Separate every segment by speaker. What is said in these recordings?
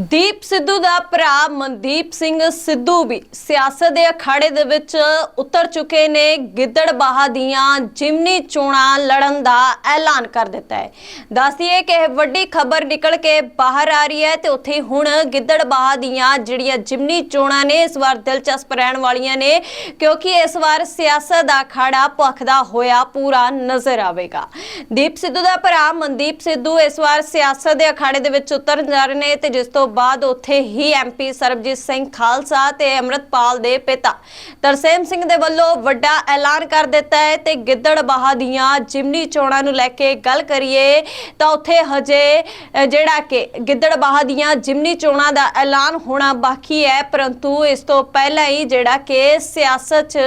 Speaker 1: ਦੀਪ ਸਿੱਧੂ ਦਾ ਭਰਾ ਮਨਦੀਪ ਸਿੰਘ ਸਿੱਧੂ ਵੀ ਸਿਆਸਤ ਦੇ ਅਖਾੜੇ ਦੇ ਵਿੱਚ ਉਤਰ ਚੁੱਕੇ ਨੇ। ਗਿੱਦੜਬਾਹਾ ਦੀਆਂ ਜਿਮਨੀ ਚੋਣਾਂ ਲੜਨ ਦਾ ਐਲਾਨ ਕਰ ਦਿੱਤਾ ਹੈ। ਦੱਸਦੀਏ ਕਿ ਇਹ ਵੱਡੀ ਖਬਰ ਨਿਕਲ ਕੇ ਬਾਹਰ ਆ ਰਹੀ ਹੈ ਤੇ ਉੱਥੇ ਹੁਣ ਗਿੱਦੜਬਾਹਾ ਦੀਆਂ ਜਿਹੜੀਆਂ ਜਿਮਨੀ ਚੋਣਾਂ ਨੇ, ਇਸ ਵਾਰ ਦਿਲਚਸਪ ਰਹਿਣ ਵਾਲੀਆਂ ਨੇ, ਕਿਉਂਕਿ ਇਸ ਵਾਰ ਸਿਆਸਤ ਦਾ ਅਖਾੜਾ ਭਖਦਾ ਹੋਇਆ ਪੂਰਾ ਨਜ਼ਰ ਆਵੇਗਾ। ਦੀਪ ਸਿੱਧੂ ਦਾ ਭਰਾ ਮਨਦੀਪ ਸਿੱਧੂ ਇਸ ਵਾਰ ਸਿਆਸਤ ਦੇ ਅਖਾੜੇ ਦੇ ਵਿੱਚ ਉਤਰਨ ਜਾ ਰਹੇ ਨੇ ਤੇ ਜਿਸ ਤੋਂ ਬਾਅਦ ਉੱਥੇ ਹੀ ਐਮਪੀ ਸਰਬਜੀਤ ਸਿੰਘ ਖਾਲਸਾ ਤੇ ਅਮਰਤਪਾਲ ਦੇ ਪਿਤਾ ਤਰਸੇਮ ਸਿੰਘ ਦੇ ਵੱਲੋਂ ਵੱਡਾ ਐਲਾਨ ਕਰ ਦਿੱਤਾ ਹੈ ਤੇ ਗਿੱਦੜਬਾਹਾ ਦੀਆਂ ਜਿਮਨੀ ਚੋਣਾਂ ਨੂੰ ਲੈ ਕੇ ਗੱਲ ਕਰੀਏ ਤਾਂ ਉੱਥੇ ਹਜੇ ਜਿਹੜਾ ਕਿ ਗਿੱਦੜਬਾਹਾ ਦੀਆਂ ਜਿਮਨੀ ਚੋਣਾਂ ਦਾ ਐਲਾਨ ਹੋਣਾ ਬਾਕੀ ਹੈ, ਪਰੰਤੂ ਇਸ ਤੋਂ ਪਹਿਲਾਂ ਹੀ ਜਿਹੜਾ ਕਿ ਸਿਆਸਤ 'ਚ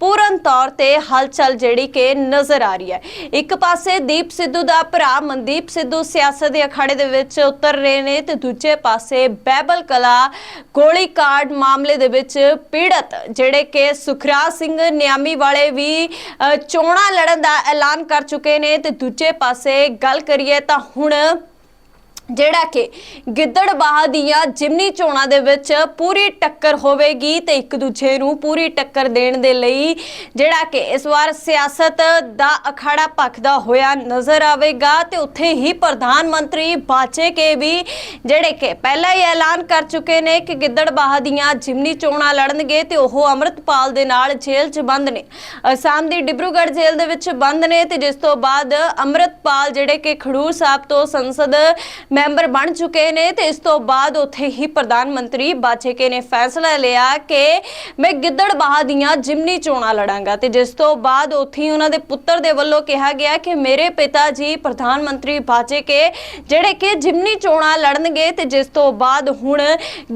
Speaker 1: ਪੂਰਨ ਤੌਰ ਤੇ ਹਲਚਲ ਜਿਹੜੀ ਕਿ ਨਜ਼ਰ ਆ ਰਹੀ ਹੈ। ਇੱਕ ਪਾਸੇ ਦੀਪ ਸਿੱਧੂ ਦਾ ਭਰਾ ਮਨਦੀਪ ਸਿੱਧੂ ਸਿਆਸਤ ਦੇ ਅਖਾੜੇ ਦੇ ਵਿੱਚ ਉਤਰ ਰਹੇ ਨੇ ਤੇ ਦੂਜੇ ਪਾਸੇ ਪਾਸੇ ਬੈਬਲ ਕਲਾ ਗੋਲੀ ਕਾਂਡ ਮਾਮਲੇ ਦੇ ਵਿੱਚ ਪੀੜਤ ਜਿਹੜੇ ਕਿ ਸੁਖਰਾਜ ਸਿੰਘ ਨਿਆਮੀ ਵਾਲੇ ਵੀ ਅ, ਚੋਣਾਂ ਲੜਨ ਦਾ ਐਲਾਨ ਕਰ ਚੁੱਕੇ ਨੇ ਤੇ ਦੂਜੇ ਪਾਸੇ ਗੱਲ ਕਰੀਏ ਤਾਂ ਹੁਣ ਜਿਹੜਾ ਕਿ ਗਿੱਦੜਬਾਹ ਦੀਆਂ ਜਿਮਨੀ ਚੋਣਾਂ ਦੇ ਵਿੱਚ ਪੂਰੀ ਟੱਕਰ ਹੋਵੇਗੀ ਤੇ ਇੱਕ ਦੂਜੇ ਨੂੰ ਪੂਰੀ ਟੱਕਰ ਦੇਣ ਦੇ ਲਈ ਜਿਹੜਾ ਕਿ ਇਸ ਵਾਰ ਸਿਆਸਤ ਦਾ ਅਖਾੜਾ ਭਖਦਾ ਹੋਇਆ ਨਜ਼ਰ ਆਵੇਗਾ ਤੇ ਉੱਥੇ ਹੀ ਪ੍ਰਧਾਨ ਮੰਤਰੀ ਬਾਚੇ ਕੇ ਵੀ ਜਿਹੜੇ ਕਿ ਪਹਿਲਾਂ ਹੀ ਐਲਾਨ ਕਰ ਚੁੱਕੇ ਨੇ ਕਿ ਗਿੱਦੜਬਾਹ ਦੀਆਂ ਜਿਮਨੀ ਚੋਣਾਂ ਲੜਨਗੇ ਤੇ ਉਹ ਅਮਰਤਪਾਲ ਦੇ ਨਾਲ ਜੇਲ੍ਹ 'ਚ ਬੰਦ ਨੇ। ਅਸਾਮ ਦੀ ਡਿਬਰੂਗੜ੍ਹ ਜੇਲ੍ਹ ਦੇ ਵਿੱਚ ਬੰਦ ਨੇ ਤੇ ਜਿਸ ਤੋਂ ਬਾਅਦ ਅਮਰਤਪਾਲ ਜਿਹੜੇ ਕਿ ਖਡੂਰ ਸਾਹਿਬ ਤੋਂ ਸੰਸਦ ਮੈਂਬਰ ਬਣ ਚੁੱਕੇ ਨੇ ਤੇ ਇਸ ਤੋਂ ਬਾਅਦ ਉੱਥੇ ਹੀ ਪ੍ਰਧਾਨ ਮੰਤਰੀ ਬਾਜੇਕੇ ਨੇ ਫੈਸਲਾ ਲਿਆ ਕਿ ਮੈਂ ਗਿੱਦੜਬਾਹਾ ਦੀਆਂ ਜਿਮਨੀ ਚੋਣਾਂ ਲੜਾਂਗਾ। ਤੇ ਜਿਸ ਤੋਂ ਬਾਅਦ ਉੱਥੇ ਹੀ ਉਹਨਾਂ ਦੇ ਪੁੱਤਰ ਦੇ ਵੱਲੋਂ ਕਿਹਾ ਗਿਆ ਕਿ ਮੇਰੇ ਪਿਤਾ ਜੀ ਪ੍ਰਧਾਨ ਮੰਤਰੀ ਬਾਜੇਕੇ, ਜਿਹੜੇ ਕਿ ਜਿਮਨੀ ਚੋਣਾਂ ਲੜਨਗੇ ਤੇ ਜਿਸ ਤੋਂ ਬਾਅਦ ਹੁਣ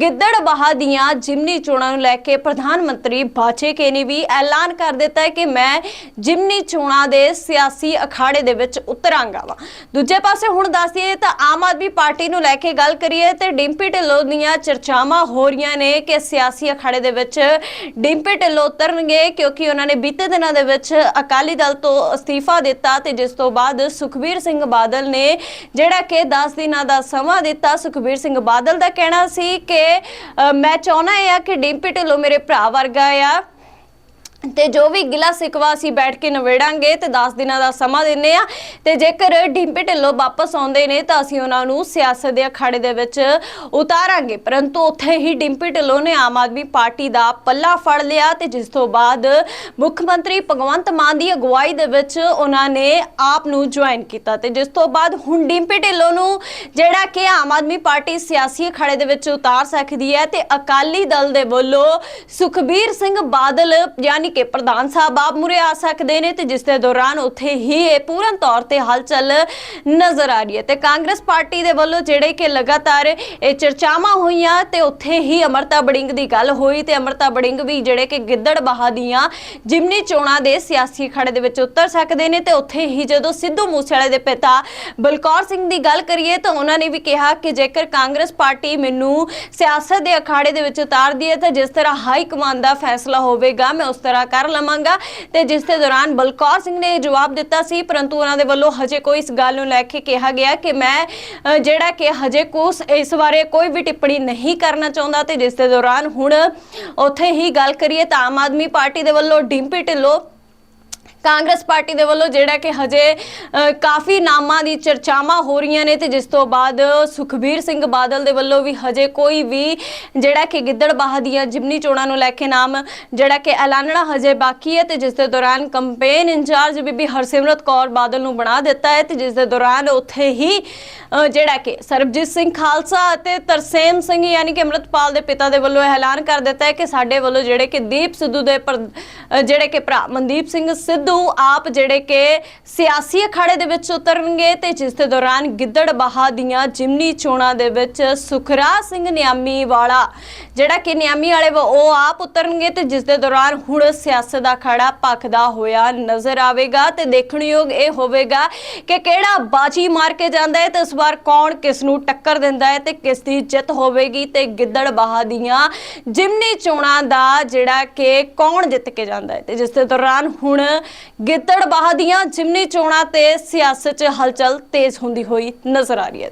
Speaker 1: ਗਿੱਦੜਬਾਹ ਦੀਆਂ ਜਿਮਨੀ ਚੋਣਾਂ ਨੂੰ ਲੈ ਕੇ ਪ੍ਰਧਾਨ ਮੰਤਰੀ ਬਾਜੇਕੇ ਨੇ ਵੀ ਐਲਾਨ ਕਰ ਦਿੱਤਾ ਹੈ ਕਿ ਮੈਂ ਜਿਮਨੀ ਚੋਣਾਂ ਦੇ ਸਿਆਸੀ ਅਖਾੜੇ ਦੇ ਵਿੱਚ ਉਤਰਾਂਗਾ ਵਾ। ਦੂਜੇ ਪਾਸੇ ਹੁਣ ਦੱਸਦੀਏ ਤਾਂ ਆਮ ਆਦਮੀ ਪਾਰਟੀ ਨੂੰ ਲੈ ਕੇ ਗੱਲ ਕਰੀਏ ਤੇ ਡਿੰਪੀ ਢਿੱਲੋਂ ਦੀਆਂ ਚਰਚਾਵਾਂ ਹੋ ਰਹੀਆਂ ਨੇ ਕਿ ਸਿਆਸੀ ਅਖਾੜੇ ਦੇ ਵਿੱਚ ਡਿੰਪੀ ਢਿੱਲੋਂ ਉਤਰਨਗੇ ਕਿਉਂਕਿ ਉਹਨਾਂ ਨੇ ਬੀਤੇ ਦਿਨਾਂ ਦੇ ਵਿੱਚ ਅਕਾਲੀ ਦਲ ਤੋਂ ਅਸਤੀਫਾ ਦਿੱਤਾ ਤੇ ਜਿਸ ਤੋਂ ਬਾਅਦ ਸੁਖਬੀਰ ਸਿੰਘ ਬਾਦਲ ਨੇ ਜਿਹੜਾ ਕਿ 10 ਦਿਨਾਂ ਦਾ ਸਮਾਂ ਦਿੱਤਾ, ਸੁਖਬੀਰ ਸਿੰਘ ਬਾਦਲ ਦਾ ਕਹਿਣਾ ਸੀ ਕਿ ਮੈਂ ਚਾਹੁੰਦਾ ਹਾਂ ਕਿ ਡਿੰਪੀ ਢਿੱਲੋਂ ਮੇਰੇ ਭਰਾ ਵਰਗਾ ਆ। ਤੇ ਜੋ ਵੀ ਗਿਲਾ ਸਿਕਵਾ ਅਸੀਂ ਬੈਠ ਕੇ ਨਵੇੜਾਂਗੇ ਤੇ 10 ਦਿਨਾਂ ਦਾ ਸਮਾਂ ਦਿੰਨੇ ਆ। ਤੇ ਜੇਕਰ ਡਿੰਪੀ ਢਿੱਲੋਂ ਵਾਪਸ ਆਉਂਦੇ ਨੇ ਤਾਂ ਅਸੀਂ ਉਹਨਾਂ ਨੂੰ ਸਿਆਸਤ ਦੇ ਅਖਾੜੇ ਦੇ ਵਿੱਚ ਉਤਾਰਾਂਗੇ। ਪਰੰਤੂ ਉੱਥੇ ਹੀ ਡਿੰਪੀ ਢਿੱਲੋਂ ਨੇ ਆਮ ਆਦਮੀ ਪਾਰਟੀ ਦਾ ਪੱਲਾ ਫੜ ਲਿਆ ਤੇ ਜਿਸ ਤੋਂ ਬਾਅਦ ਮੁੱਖ ਮੰਤਰੀ ਭਗਵੰਤ ਮਾਨ ਦੀ ਅਗਵਾਈ ਦੇ ਵਿੱਚ ਉਹਨਾਂ ਨੇ ਆਪ ਨੂੰ ਜੁਆਇਨ ਕੀਤਾ ਤੇ ਜਿਸ ਤੋਂ ਬਾਅਦ ਹੁਣ ਡਿੰਪੀ ਢਿੱਲੋਂ ਨੂੰ ਜਿਹੜਾ ਕਿ ਆਮ ਆਦਮੀ ਪਾਰਟੀ ਸਿਆਸੀ ਅਖਾੜੇ ਦੇ ਵਿੱਚ ਉਤਾਰ ਸਕਦੀ ਹੈ ਤੇ ਅਕਾਲੀ ਦਲ ਦੇ ਵੱਲੋਂ ਸੁਖਬੀਰ ਸਿੰਘ ਬਾਦਲ, ਯਾਨੀ ਕਿ ਪ੍ਰਧਾਨ ਸਾਹਿਬ ਆਪ ਮੁਰੇ ਆ ਸਕਦੇ ਨੇ ਤੇ ਜਿਸ ਦੇ ਦੌਰਾਨ ਉੱਥੇ ਹੀ ਇਹ ਪੂਰਨ ਤੌਰ ਤੇ ਹਲਚਲ ਨਜ਼ਰ ਆ ਰਹੀ ਹੈ। ਤੇ ਕਾਂਗਰਸ ਪਾਰਟੀ ਦੇ ਵੱਲੋਂ ਜਿਹੜੇ ਕਿ ਲਗਾਤਾਰ ਇਹ ਚਰਚਾਵਾਂ ਹੋਈਆਂ ਤੇ ਉੱਥੇ ਹੀ ਅਮਰਤਾ ਬੜਿੰਗ ਦੀ ਗੱਲ ਹੋਈ ਤੇ ਅਮਰਤਾ ਬੜਿੰਗ ਵੀ ਜਿਹੜੇ ਕਿ ਗਿੱਦੜਬਾਹਾ ਦੀਆਂ ਜਿਮਨੀ ਚੋਣਾਂ ਦੇ ਸਿਆਸੀ ਖੜੇ ਦੇ ਵਿੱਚ ਉਤਰ ਸਕਦੇ ਨੇ ਤੇ ਉੱਥੇ ਹੀ ਜਦੋਂ ਸਿੱਧੂ ਮੂਸੇਵਾਲੇ ਦੇ ਪਿਤਾ ਬਲਕੌਰ ਸਿੰਘ ਦੀ ਗੱਲ ਕਰੀਏ ਤਾਂ ਉਹਨਾਂ ਨੇ ਵੀ ਕਿਹਾ ਕਿ ਜੇਕਰ ਕਾਂਗਰਸ ਪਾਰਟੀ ਮੈਨੂੰ ਸਿਆਸਤ ਦੇ ਅਖਾੜੇ ਦੇ ਵਿੱਚ ਉਤਾਰਦੀ ਹੈ ਤਾਂ ਜਿਸ ਤਰ੍ਹਾਂ ਹਾਈ ਕਮਾਂਡ ਦਾ ਫੈਸਲਾ ਹੋਵੇਗਾ, ਮੈਂ ਉਸ ਤਰ੍ਹਾਂ ਕਰ ਲਵਾਂਗਾ। ਤੇ ਜਿਸ ਦੇ ਦੌਰਾਨ ਬਲਕੌਰ ਸਿੰਘ ਨੇ ਇਹ ਜਵਾਬ ਦਿੱਤਾ ਸੀ, ਪਰੰਤੂ ਉਹਨਾਂ ਦੇ ਵੱਲੋਂ ਹਜੇ ਕੋਈ ਇਸ ਗੱਲ ਨੂੰ ਲੈ ਕੇ ਕਿਹਾ ਗਿਆ ਕਿ ਮੈਂ ਜਿਹੜਾ ਕਿ ਹਜੇ ਕੋਸ ਇਸ ਬਾਰੇ ਕੋਈ ਵੀ ਟਿੱਪਣੀ ਨਹੀਂ ਕਰਨਾ ਚਾਹੁੰਦਾ ਤੇ ਜਿਸ ਦੇ ਦੌਰਾਨ ਹੁਣ ਉੱਥੇ ਹੀ ਗੱਲ ਕਰੀਏ ਤਾਂ ਆਮ ਆਦਮੀ ਪਾਰਟੀ ਦੇ ਵੱਲੋਂ ਡਿੰਪੀ ਢਿੱਲੋਂ ਕਾਂਗਰਸ ਪਾਰਟੀ ਦੇ ਵੱਲੋਂ ਜਿਹੜਾ ਕਿ ਹਜੇ ਕਾਫੀ ਨਾਮਾਂ ਦੀ ਚਰਚਾਵਾਂ ਹੋ ਰਹੀਆਂ ਨੇ ਤੇ ਜਿਸ ਤੋਂ ਬਾਅਦ ਸੁਖਬੀਰ ਸਿੰਘ ਬਾਦਲ ਦੇ ਵੱਲੋਂ ਵੀ ਹਜੇ ਕੋਈ ਵੀ ਜਿਹੜਾ ਕਿ ਗਿੱਦੜਬਾਹਾ ਦੀਆਂ ਜਿਮਨੀ ਚੋਣਾਂ ਨੂੰ ਲੈ ਕੇ ਨਾਮ ਜਿਹੜਾ ਕਿ ਐਲਾਨਣਾ ਹਜੇ ਬਾਕੀ ਹੈ ਤੇ ਜਿਸ ਦੇ ਦੌਰਾਨ ਕੰਪੇਨ ਇੰਚਾਰਜ ਬੀਬੀ ਹਰਸਿਮਰਤ ਕੌਰ ਬਾਦਲ ਨੂੰ ਬਣਾ ਦਿੱਤਾ ਹੈ ਤੇ ਜਿਸ ਦੇ ਦੌਰਾਨ ਉੱਥੇ ਹੀ ਜਿਹੜਾ ਕਿ ਸਰਬਜੀਤ ਸਿੰਘ ਖਾਲਸਾ ਅਤੇ ਤਰਸੇਮ ਸਿੰਘ ਯਾਨੀ ਕਿ ਅੰਮ੍ਰਿਤਪਾਲ ਦੇ ਪਿਤਾ ਦੇ ਵੱਲੋਂ ਐਲਾਨ ਕਰ ਦਿੱਤਾ ਹੈ ਕਿ ਸਾਡੇ ਵੱਲੋਂ ਜਿਹੜੇ ਕਿ ਦੀਪ ਸਿੱਧੂ ਦੇ ਪਰ- ਜਿਹੜੇ ਕਿ ਭਰਾ ਮਨਦੀਪ ਸਿੰਘ ਸਿੱਧੂ ਆਪ ਜਿਹੜੇ ਕਿ ਸਿਆਸੀ ਅਖਾੜੇ ਦੇ ਵਿੱਚ ਉਤਰਨਗੇ ਤੇ ਜਿਸ ਦੇ ਦੌਰਾਨ ਗਿੱਦੜਬਾਹਾ ਦੀਆਂ ਜਿਮਨੀ ਚੋਣਾਂ ਦੇ ਵਿੱਚ ਸੁਖਰਾਜ ਸਿੰਘ ਨਿਆਮੀ ਵਾਲਾ, ਜਿਹੜਾ ਕਿ ਨਿਆਮੀ ਵਾਲੇ ਵਾ ਉਹ ਆਪ ਉਤਰਨਗੇ ਤੇ ਜਿਸ ਦੇ ਦੌਰਾਨ ਹੁਣ ਸਿਆਸਤ ਦਾ ਖੜਾ ਭਖਦਾ ਹੋਇਆ ਨਜ਼ਰ ਆਵੇਗਾ ਤੇ ਦੇਖਣਯੋਗ ਇਹ ਹੋਵੇਗਾ ਕਿ ਕਿਹੜਾ ਬਾਜੀ ਮਾਰ ਕੇ ਜਾਂਦਾ ਹੈ ਤੇ ਇਸ ਵਾਰ ਕੌਣ ਕਿਸ ਨੂੰ ਟੱਕਰ ਦਿੰਦਾ ਹੈ ਤੇ ਕਿਸ ਦੀ ਜਿੱਤ ਹੋਵੇਗੀ ਤੇ ਗਿੱਦੜਬਾਹਾ ਦੀਆਂ ਜਿਮਨੀ ਚੋਣਾਂ ਦਾ ਜਿਹੜਾ ਕਿ ਕੌਣ ਜਿੱਤ ਕੇ ਜਾਂਦਾ ਹੈ ਤੇ ਜਿਸ ਦੇ ਦੌਰਾਨ ਹੁਣ ਗਿੱਦੜਬਾਹਾ ਦੀਆਂ ਜਿਮਨੀ ਚੋਣਾਂ ਤੇ ਸਿਆਸਤ 'ਚ ਹਲਚਲ ਤੇਜ਼ ਹੁੰਦੀ ਹੋਈ ਨਜ਼ਰ ਆ ਰਹੀ ਹੈ।